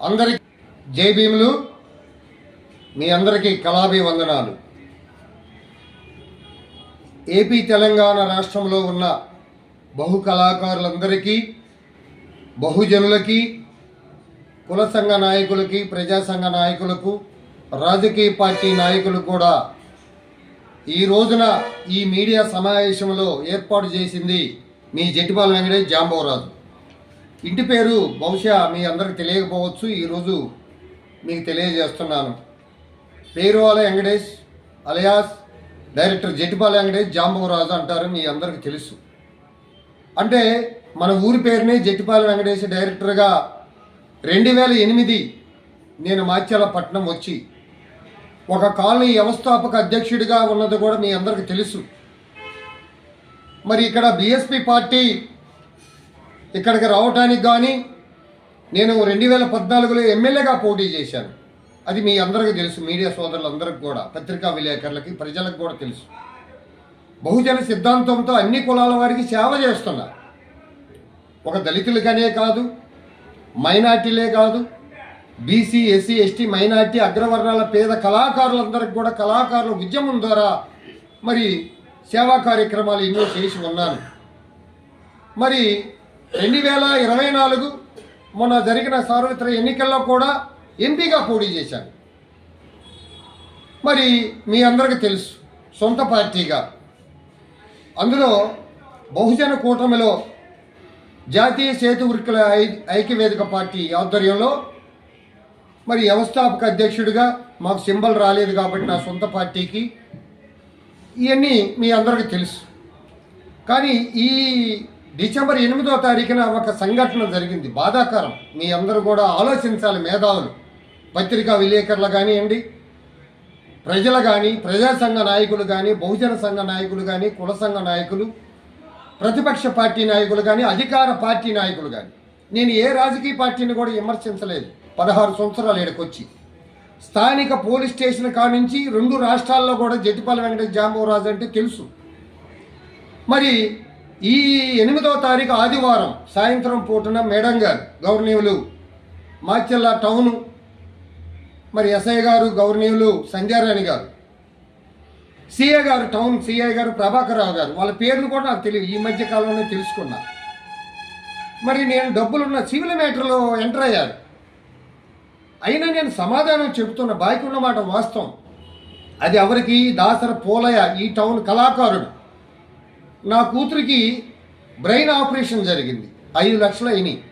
అందరికి జై భీములు. మీ అందరికీ కళాభి వందనాలు ఏపీ తెలంగాణ రాష్ట్రంలో ఉన్న బహు కళాకారులందరికీ బహుజనులకి కుల సంఘ నాయకులకి ప్రజాసంఘ నాయకులకు రాజకీయ పార్టీ నాయకులు కూడా ఈ రోజున ఈ మీడియా సమావేశంలో ఏర్పాటు చేసింది మీ జటిపాల వెంకటేష్ జాంబోరాజు ఇంటి పేరు బహుశా మీ అందరికి తెలియకపోవచ్చు. ఈరోజు మీకు తెలియజేస్తున్నాను. పేరువాల వెంకటేష్ అలయాస్ డైరెక్టర్ జటిపాల వెంకటేష్ జాంబవరాజు అంటారు మీ అందరికి తెలుసు. అంటే మన ఊరి పేరునే జట్టిపాల వెంకటేష్ డైరెక్టర్గా రెండు వేల ఎనిమిది నేను మాచ్యాల పట్నం వచ్చి ఒక కాలనీ వ్యవస్థాపక అధ్యక్షుడిగా ఉన్నది కూడా మీ అందరికి తెలుసు. మరి ఇక్కడ బీఎస్పీ పార్టీ ఇక్కడికి రావటానికి కానీ నేను రెండు వేల పద్నాలుగులో ఎమ్మెల్యేగా పోటీ చేశాను. అది మీ అందరికీ తెలుసు మీడియా సోదరులందరికీ కూడా పత్రికా విలేకరులకి ప్రజలకు కూడా తెలుసు. బహుజన సిద్ధాంతంతో అన్ని కులాల వారికి సేవ చేస్తున్నా. ఒక దళితులకనే కాదు మైనార్టీలే కాదు బీసీ ఎస్సీ ఎస్టీ మైనార్టీ అగ్రవర్ణాల పేద కళాకారులందరికీ కూడా కళాకారుల ఉద్యమం ద్వారా మరి సేవా కార్యక్రమాలు ఎన్నో చేసి ఉన్నాను. మరి రెండు వేల ఇరవై నాలుగు మొన్న జరిగిన సార్వత్రిక ఎన్నికల్లో కూడా ఎంపీగా పోటీ చేశాను మరి మీ అందరికీ తెలుసు సొంత పార్టీగా. అందులో బహుజన కూటమిలో జాతీయ సేతు వృక్కుల ఐ- ఐక్యవేదిక పార్టీ ఆధ్వర్యంలో మరి వ్యవస్థాపక అధ్యక్షుడిగా మాకు సింబల్ రాలేదు కాబట్టి నా సొంత పార్టీకి. ఇవన్నీ మీ అందరికీ తెలుసు. కానీ ఈ డిసెంబర్ ఎనిమిదో తారీఖున ఒక సంఘటన జరిగింది. బాధాకరం. మీ అందరూ కూడా ఆలోచించాలి మేధావులు. పత్రికా విలేకరులు కానివ్వండి ప్రజలు కానీ ప్రజా సంఘ నాయకులు కానీ బహుజన సంఘ నాయకులు కానీ కుల సంఘ నాయకులు ప్రతిపక్ష పార్టీ నాయకులు కానీ అధికార పార్టీ నాయకులు కానీ. నేను ఏ రాజకీయ పార్టీని కూడా విమర్శించలేదు. పదహారు సంవత్సరాలు ఇక్కడికి స్థానిక పోలీస్ స్టేషన్ కానించి రెండు రాష్ట్రాల్లో కూడా జట్టిపాల వెంకట జాంబవరాజు అంటే తెలుసు. మరి ఈ ఎనిమిదో తారీఖు ఆదివారం సాయంత్రం పూటన మేడం గారు గౌరవనీయులు మాచెల్ల టౌను మరి ఎస్ఐ గారు గౌరవనీయులు సంధ్యారాణి గారు సిఐ గారు టౌన్ సిఐ గారు ప్రభాకరరావు గారు వాళ్ళ పేర్లు కూడా నాకు తెలియదు ఈ మధ్య కాలంలో తెలుసుకున్నా. మరి నేను డబ్బులున్న సివిల్ మ్యాటర్లో ఎంటర్ అయ్యారు అయినా నేను సమాధానం చెబుతున్న బాకీ ఉన్న మాట వాస్తవం. అది ఎవరికి? దాసర పోలయ్య ఈ టౌన్ కళాకారుడు. నా కూతురికి బ్రెయిన్ ఆపరేషన్ జరిగింది. ఐదు లక్షలు అయినాయి.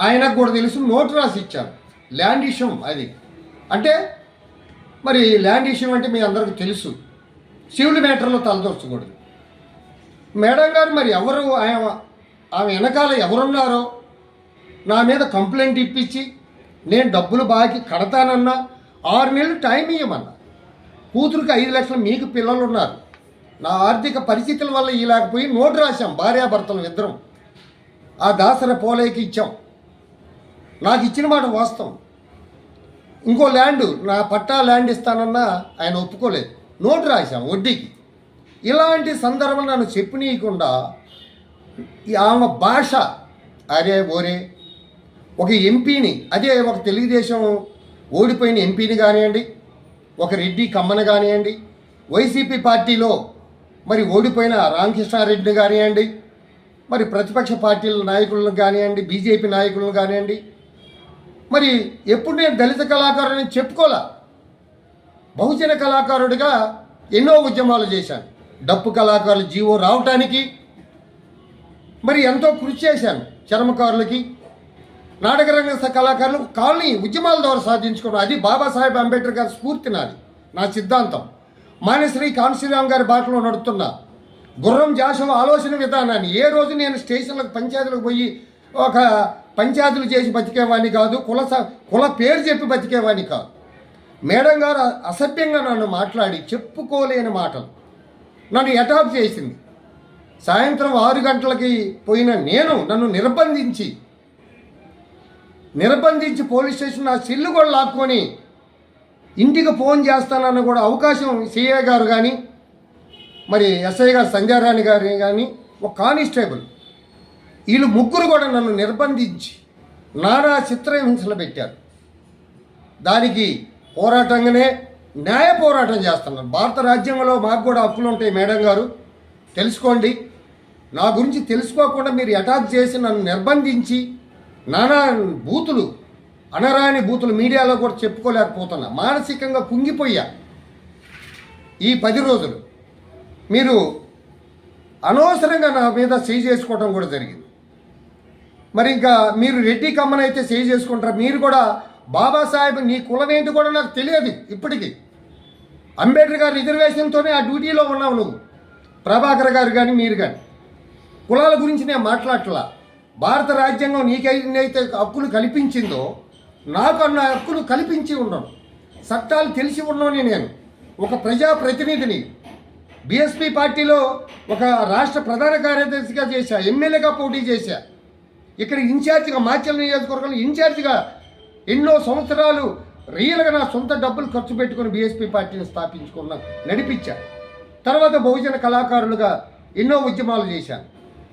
ఆయనకు కూడా తెలుసు నోటు రాసి ఇచ్చారు. ల్యాండ్ ఇష్యం అది. అంటే మరి ల్యాండ్ ఇష్యం అంటే మీ అందరికీ తెలుసు. సివిల్ మ్యాటర్లో తలదొచ్చకూడదు మేడం గారు మరి ఎవరు? ఆయన ఆమె వెనకాల ఎవరున్నారో నా మీద కంప్లైంట్ ఇప్పించి నేను డబ్బులు బాకి కడతానన్నా ఆరు నెలలు టైం ఇవ్వమన్నా కూతురికి ఐదు లక్షలు మీకు పిల్లలు ఉన్నారు నా ఆర్థిక పరిస్థితుల వల్ల ఇలాగపోయి నోటు రాశాం భార్యాభర్తలు ఇద్దరం. ఆ దాసర పోలేకి ఇచ్చాం. నాకు ఇచ్చిన మాట వాస్తవం. ఇంకో ల్యాండ్ నా పట్టా ల్యాండ్ ఇస్తానన్నా ఆయన ఒప్పుకోలేదు. నోటు రాశాం వడ్డీకి. ఇలాంటి సందర్భం నన్ను చెప్పనీయకుండా ఆమె భాష అరే ఓరే ఒక ఎంపీని అదే ఒక తెలుగుదేశం ఓడిపోయిన ఎంపీని కానివ్వండి ఒక రెడ్డి కమ్మను కానివ్వండి వైసీపీ పార్టీలో మరి ఓడిపోయిన రామకృష్ణారెడ్డిని కానివ్వండి మరి ప్రతిపక్ష పార్టీల నాయకులను కానివ్వండి బీజేపీ నాయకులను కానివ్వండి మరి ఎప్పుడు నేను దళిత కళాకారుని చెప్పుకోలే? బహుజన కళాకారుడిగా ఎన్నో ఉద్యమాలు చేశాను. డప్పు కళాకారులు జీవో రావటానికి మరి ఎంతో కృషి చేశాను చర్మకారులకి. నాటకరంగ కళాకారులు కాలనీ ఉద్యమాల ద్వారా సాధించుకున్నాను అది బాబాసాహెబ్ అంబేద్కర్ గారి స్ఫూర్తి నాది నా సిద్ధాంతం. మానేశ్రీ కాన్సీరామ్ గారి బాటలో నడుస్తున్నా గుర్రం జాషవ ఆలోచన విధానాన్ని ఏ రోజు నేను స్టేషన్లకు పంచాయతీలకు పోయి ఒక పంచాయతీలు చేసి బతికేవాడిని కాదు కుల స- కుల పేరు చెప్పి బతికేవాడిని కాదు. మేడం గారు అసభ్యంగా నన్ను మాట్లాడి చెప్పుకోలేని మాటలు నన్ను అటాక్ చేసింది. సాయంత్రం ఆరు గంటలకి పోయిన నేను నన్ను నిర్బంధించి నిర్బంధించి పోలీస్ స్టేషన్ నా సిల్లు కూడా లాక్కొని ఇంటికి ఫోన్ చేస్తానన్న కూడా అవకాశం సిఐ గారు కానీ మరి ఎస్ఐ గారు సంధ్యారాణి గారు కానీ ఒక కానిస్టేబుల్. వీళ్ళు ముగ్గురు కూడా నన్ను నిర్బంధించి నానా చిత్రహింసలు పెట్టారు. దానికి పోరాటంగానే న్యాయ పోరాటం చేస్తున్నారు. భారత రాజ్యాంగంలో మాకు కూడా హక్కులు ఉంటాయి మేడం గారు. తెలుసుకోండి. నా గురించి తెలుసుకోకుండా మీరు అటాక్ చేసి నన్ను నిర్బంధించి నానా బూతులు అనరాని బూతులు మీడియాలో కూడా చెప్పుకోలేకపోతున్నా. మానసికంగా కుంగిపోయా. ఈ పది రోజులు. మీరు అనవసరంగా నా మీద చేయి చేసుకోవడం కూడా జరిగింది. మరి ఇంకా మీరు రెడ్డి కమ్మన్ అయితే సేవ్ చేసుకుంటారు? మీరు కూడా బాబాసాహెబ్ నీ కులం ఏంటి కూడా నాకు తెలియదు ఇప్పటికీ. అంబేద్కర్ గారి రిజర్వేషన్తోనే ఆ డ్యూటీలో ఉన్నావు నువ్వు. ప్రభాకర్ గారు కానీ మీరు కానీ కులాల గురించి నేను మాట్లాడట్లా. భారత రాజ్యాంగం నీకైతే హక్కులు కల్పించిందో నాకు అన్న హక్కులు కల్పించి ఉండను. చట్టాలు తెలిసి ఉన్నోని నేను. ఒక ప్రజాప్రతినిధిని. బీఎస్పీ పార్టీలో ఒక రాష్ట్ర ప్రధాన కార్యదర్శిగా చేశా ఎమ్మెల్యేగా పోటీ చేశా. ఇక్కడ ఇన్ఛార్జిగా మాచల్ నియోజకవర్గంలో ఇన్ఛార్జిగా ఎన్నో సంవత్సరాలు రియల్గా నా సొంత డబ్బులు ఖర్చు పెట్టుకుని బీఎస్పీ పార్టీని స్థాపించుకున్నా నడిపించా. తర్వాత బహుజన కళాకారులుగా ఎన్నో ఉద్యమాలు చేశాను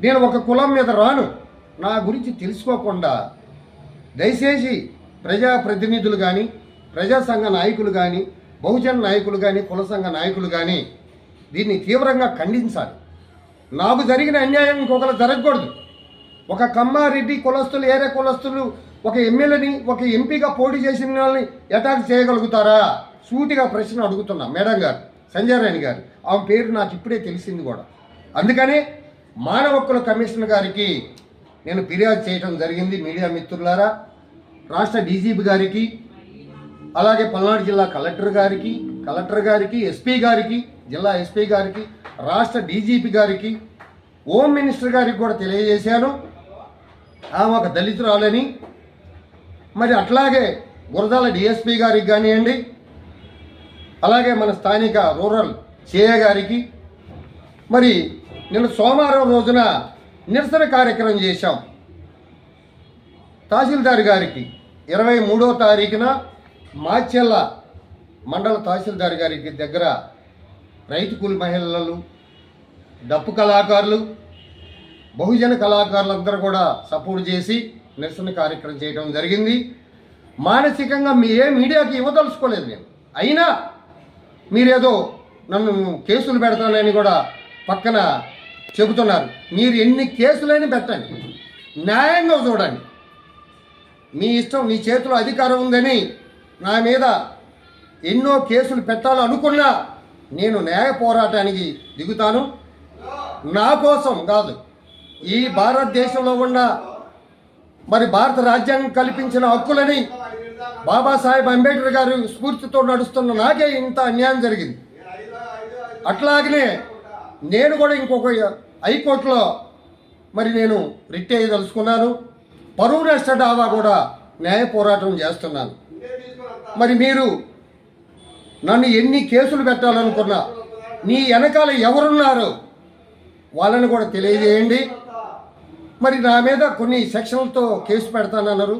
నేను ఒక కులం మీద రాను. నా గురించి తెలుసుకోకుండా దయచేసి ప్రజాప్రతినిధులు కానీ ప్రజా సంఘ నాయకులు కానీ బహుజన నాయకులు కానీ కుల సంఘ నాయకులు కానీ దీన్ని తీవ్రంగా ఖండించాలి. నాకు జరిగిన అన్యాయం ఇంకొకరు జరగకూడదు. ఒక కమ్మారెడ్డి కులస్తులు ఏరే కులస్తులు ఒక ఎమ్మెల్యేని ఒక ఎంపీగా పోటీ చేసిన వాళ్ళని అటాక్ చేయగలుగుతారా? సూటిగా ప్రశ్న అడుగుతున్నా మేడం గారు సంజయ్ రాణి గారు. ఆమె పేరు నాకు ఇప్పుడే తెలిసింది కూడా. అందుకనే మానవ హక్కుల కమిషనర్ గారికి నేను ఫిర్యాదు చేయడం జరిగింది. మీడియా మిత్రులారా రాష్ట్ర డీజీపీ గారికి అలాగే పల్నాడు జిల్లా కలెక్టర్ గారికి కలెక్టర్ గారికి ఎస్పీ గారికి జిల్లా ఎస్పీ గారికి రాష్ట్ర డీజీపీ గారికి హోమ్ మినిస్టర్ గారికి కూడా తెలియజేశాను. ఆమె ఒక దళితురాలని. మరి అట్లాగే గురదాల డిఎస్పీ గారికి కానివ్వండి అలాగే మన స్థానిక రూరల్ సిఏ గారికి. మరి నిన్న సోమవారం రోజున నిరసన కార్యక్రమం చేశాం. తహసీల్దార్ గారికి ఇరవై మూడో తారీఖున మాచెల్ల మండల తహసీల్దార్ గారికి దగ్గర రైతు కూలి మహిళలు డప్పు కళాకారులు బహుజన కళాకారులందరూ కూడా సపోర్ట్ చేసి నిరసన కార్యక్రమం చేయడం జరిగింది. మానసికంగా మీ ఏ మీడియాకి ఇవ్వదలుచుకోలేదు నేను. అయినా మీరేదో నన్ను కేసులు పెడతానని కూడా పక్కన చెబుతున్నారు. మీరు ఎన్ని కేసులైనా పెట్టండి. న్యాయంగా చూడండి. మీ ఇష్టం మీ చేతిలో అధికారం ఉందని నా మీద ఎన్నో కేసులు పెట్టాలనుకున్నా నేను న్యాయ పోరాటానికి దిగుతాను. నా కోసం కాదు ఈ భారతదేశంలో ఉన్న మరి భారత రాజ్యాంగం కల్పించిన హక్కులని బాబాసాహెబ్ అంబేద్కర్ గారు స్ఫూర్తితో నడుస్తున్న నాకే ఇంత అన్యాయం జరిగింది. అట్లాగనే నేను కూడా ఇంకొక హైకోర్టులో మరి నేను రిట్ అయ్యదలుచుకున్నాను. పరువు నష్ట దావా కూడా న్యాయ పోరాటం చేస్తున్నాను. మరి మీరు నన్ను ఎన్ని కేసులు పెట్టాలనుకున్నా నీ వెనకాల ఎవరున్నారో వాళ్ళని కూడా తెలియజేయండి. మరి నా మీద కొన్ని సెక్షన్లతో కేసు పెడతానన్నారు.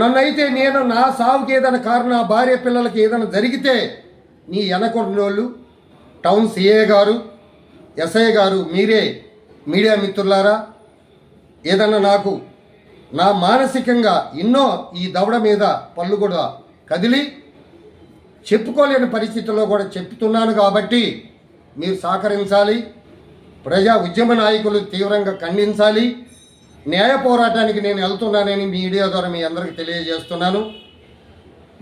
నన్నైతే నేను నా సావుకి ఏదైనా కారణం నా భార్య పిల్లలకి ఏదైనా జరిగితే నీ వెనకొండోళ్ళు టౌన్ సిఏ గారు ఎస్ఐ గారు మీరే మీడియా మిత్రులారా ఏదన్నా నాకు నా మానసికంగా ఎన్నో ఈ దవడ మీద పళ్ళు కూడా కదిలి చెప్పుకోలేని పరిస్థితుల్లో కూడా చెప్తున్నాను కాబట్టి మీరు సహకరించాలి. ప్రజా ఉద్యమ నాయకులు తీవ్రంగా ఖండించాలి. న్యాయ పోరాటానికి నేను వెళ్తున్నానని మీడియా ద్వారా మీ అందరికి తెలియజేస్తున్నాను.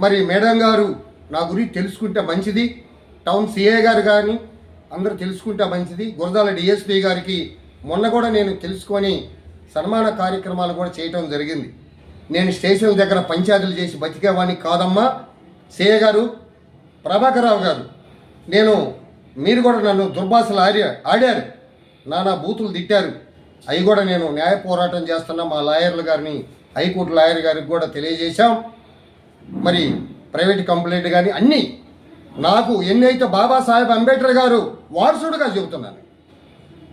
మరి మేడం గారు నా గురించి తెలుసుకుంటే మంచిది. టౌన్ సిఏ గారు కానీ అందరూ తెలుసుకుంటే మంచిది. గురదాల డిఎస్పీ గారికి మొన్న కూడా నేను తెలుసుకొని సన్మాన కార్యక్రమాలు కూడా చేయటం జరిగింది. నేను స్టేషన్ దగ్గర పంచాయతీలు చేసి బతికేవాడిని కాదమ్మా. సేయ గారు ప్రభాకరరావు గారు నేను మీరు కూడా నన్ను దుర్భాషలు ఆడి ఆడారు. నానా బూతులు తిట్టారు. అవి కూడా నేను న్యాయ పోరాటం చేస్తున్నా మా లాయర్లు గారిని హైకోర్టు లాయర్ గారికి కూడా తెలియజేశాం. మరి ప్రైవేట్ కంప్లైంట్ కానీ అన్నీ నాకు ఎన్నైతే బాబాసాహెబ్ అంబేద్కర్ గారు వారసుడుగా చెబుతున్నాను.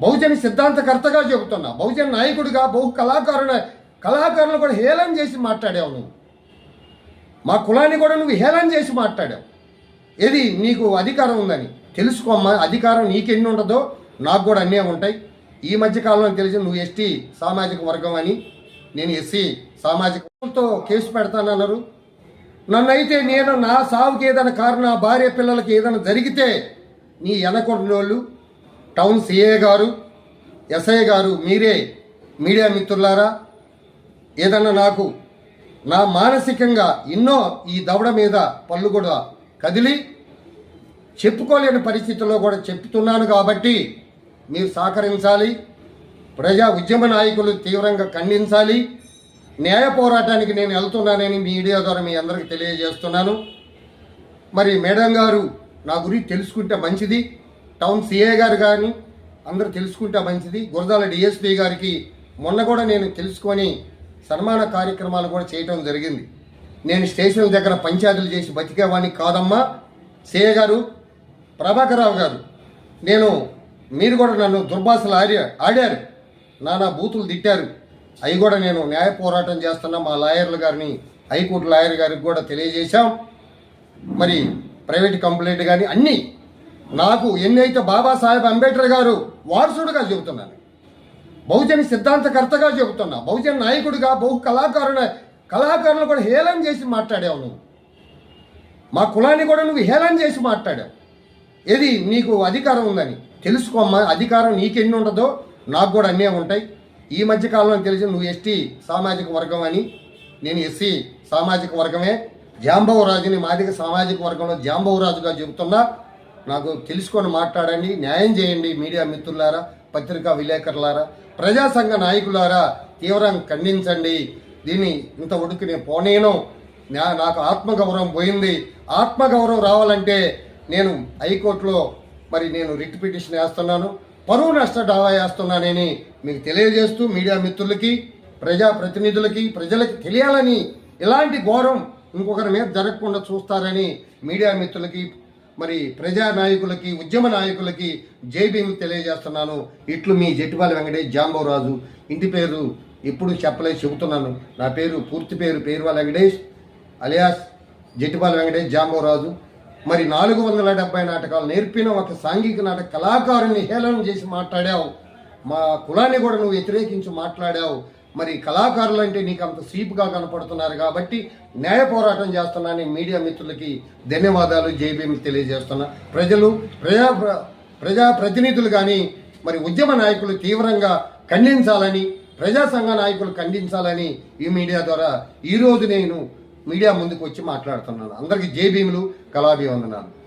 బహుజన సిద్ధాంతకర్తగా చెబుతున్నా. బహుజన నాయకుడిగా బహు కళాకారుడు కళాకారులు కూడా హేళన చేసి మాట్లాడావు నువ్వు. మా కులాన్ని కూడా నువ్వు హేళన చేసి మాట్లాడావు. ఏది? నీకు అధికారం ఉందని. తెలుసుకోమ్మా అధికారం నీకెన్ని ఉండదో నాకు కూడా అన్నీ ఉంటాయి. ఈ మధ్య కాలంలో తెలిసి నువ్వు ఎస్టీ సామాజిక వర్గం అని. నేను ఎస్సీ సామాజికతో కేసు పెడతానన్నారు నన్నైతే నేను నా సావుకి ఏదైనా కారణం నా భార్య పిల్లలకి ఏదైనా జరిగితే నీ వెనకొండోళ్ళు టౌన్ సిఏ గారు ఎస్ఐ గారు మీరే మీడియా మిత్రులారా ఏదన్నా నాకు నా మానసికంగా ఎన్నో ఈ దవడ మీద పళ్ళు కూడా కదిలి చెప్పుకోలేని పరిస్థితుల్లో కూడా చెప్తున్నాను కాబట్టి మీరు సహకరించాలి. ప్రజా ఉద్యమ నాయకులు తీవ్రంగా ఖండించాలి. న్యాయ పోరాటానికి నేను వెళ్తున్నానని మీడియా ద్వారా మీ అందరికీ తెలియజేస్తున్నాను. మరి మేడం గారు నా గురించి తెలుసుకుంటే మంచిది. టౌన్ సిఏ గారు కానీ అందరూ తెలుసుకుంటే మంచిది. గురజాల డిఎస్పీ గారికి మొన్న కూడా నేను తెలుసుకొని సన్మాన కార్యక్రమాలు కూడా చేయటం జరిగింది. నేను స్టేషన్ దగ్గర పంచాయతీలు చేసి బతికేవాడిని కాదమ్మా. సిఏ గారు ప్రభాకరరావు గారు నేను మీరు కూడా నన్ను దుర్భాషలు ఆడా ఆడారు. నానా బూతులు తిట్టారు. అవి కూడా నేను న్యాయ పోరాటం చేస్తున్న మా లాయర్లు గారిని హైకోర్టు లాయర్ గారికి కూడా తెలియజేశాం. మరి ప్రైవేట్ కంప్లైంట్ కానీ అన్నీ నాకు ఎన్నైతే బాబాసాహెబ్ అంబేద్కర్ గారు వారసుడుగా చెబుతున్నాను. బహుజన సిద్ధాంతకర్తగా చెబుతున్నా. బహుజన నాయకుడిగా బహు కళాకారుల కళాకారులు కూడా హేళన చేసి మాట్లాడావు నువ్వు. మా కులాన్ని కూడా నువ్వు హేళన చేసి మాట్లాడావు. ఏది నీకు అధికారం ఉందని తెలుసుకోమ్మా. అధికారం నీకెన్ని ఉండదో నాకు కూడా అన్నీ ఉంటాయి. ఈ మధ్య కాలంలో తెలిసి నువ్వు ఎస్టీ సామాజిక వర్గం అని నేను ఎస్సీ సామాజిక వర్గమే. జాంబవరాజుని మాదిగ సామాజిక వర్గంలో జాంబవరాజుగా చెబుతున్నా. నాకు తెలుసుకొని మాట్లాడండి న్యాయం చేయండి మీడియా మిత్రులారా పత్రికా విలేకరులారా ప్రజా సంఘ నాయకులారా తీవ్రంగా ఖండించండి. దీన్ని ఇంత ఉడికి నేను పోనేను నా- నాకు ఆత్మగౌరవం పోయింది. ఆత్మగౌరవం రావాలంటే నేను హైకోర్టులో మరి నేను రిట్ పిటిషన్ వేస్తున్నాను. పరువు నష్ట దావా వేస్తున్నానని మీకు తెలియజేస్తూ మీడియా మిత్రులకి ప్రజా ప్రతినిధులకి ప్రజలకి తెలియాలని ఇలాంటి ఘోరం ఇంకొకరి మీద జరగకుండా చూస్తారని మీడియా మిత్రులకి మరి ప్రజా నాయకులకి ఉద్యమ నాయకులకి జై తెలియజేస్తున్నాను. ఇట్లు మీ జెట్టిబాల వెంకటేష్ జాంబవరాజు. ఇంటి పేరు ఎప్పుడు చెప్పలేదు చెబుతున్నాను. నా పేరు పూర్తి పేరు పేరువాల వెంకటేష్ అలియాస్ జట్టుపాలి వెంకటేష్ జాంబవరాజు. మరి నాలుగు వందల డెబ్బై నాటకాలు నేర్పిన ఒక సాంఘిక నాటక కళాకారుని హేళన చేసి మాట్లాడావు. మా కులాన్ని కూడా నువ్వు వ్యతిరేకించి మాట్లాడావు. మరి కళాకారులు అంటే నీకు అంత స్వీప్గా కనపడుతున్నారు కాబట్టి న్యాయ పోరాటం చేస్తున్నానని మీడియా మిత్రులకి ధన్యవాదాలు జేబీఎం తెలియజేస్తున్నా. ప్రజలు ప్రజా ప్రజా ప్రతినిధులు కానీ మరి ఉద్యమ నాయకులు తీవ్రంగా ఖండించాలని ప్రజా సంఘ నాయకులు ఖండించాలని ఈ మీడియా ద్వారా ఈరోజు నేను మీడియా ముందుకు వచ్చి మాట్లాడుతున్నాను. అందరికీ జేబీములు కళాభివందనాలు.